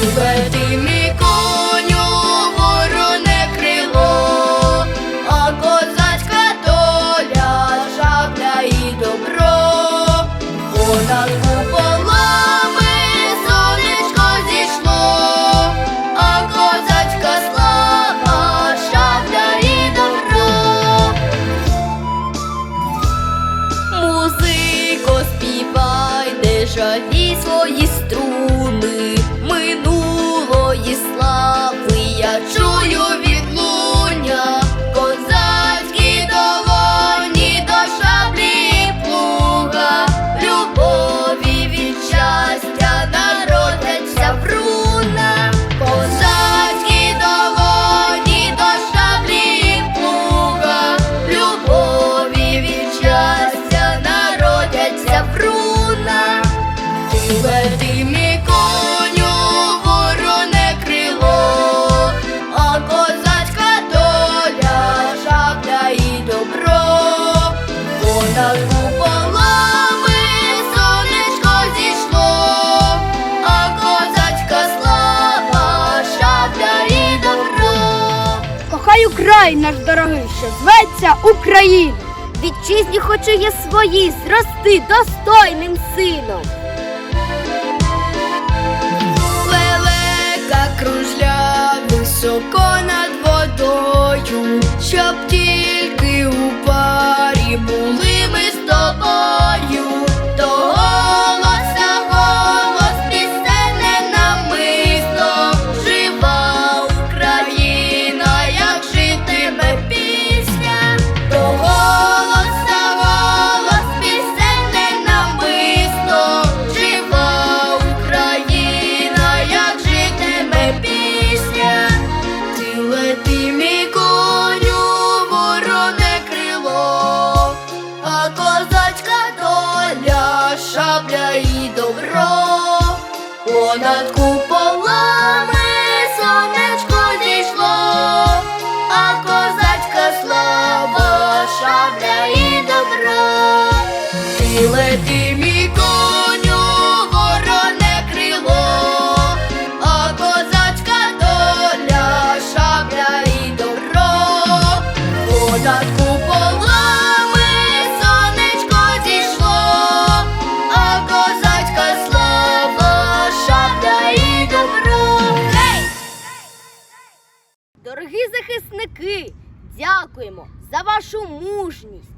Лети мій коню, вороне крило, а козацька доля, жабля і добро, вона куполами сонечко зійшло, а козацька слава, шабля і добро. Музико співай, державі свої струни. Кохаю край наш дорогий, що зветься Україна. Вітчизні хочу я свої зрости достойним сином. Лелека кружля високо над водою, щоб тільки у парі були понад куполами сонечко зійшло, а козацька слава, шабля і добро. Ти лети, Дорогі захисники, дякуємо за вашу мужність,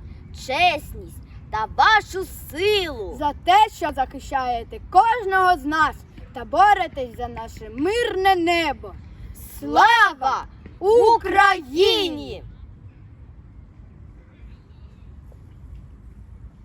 чесність та вашу силу. за те, що захищаєте кожного з нас та боретесь за наше мирне небо. Слава Україні!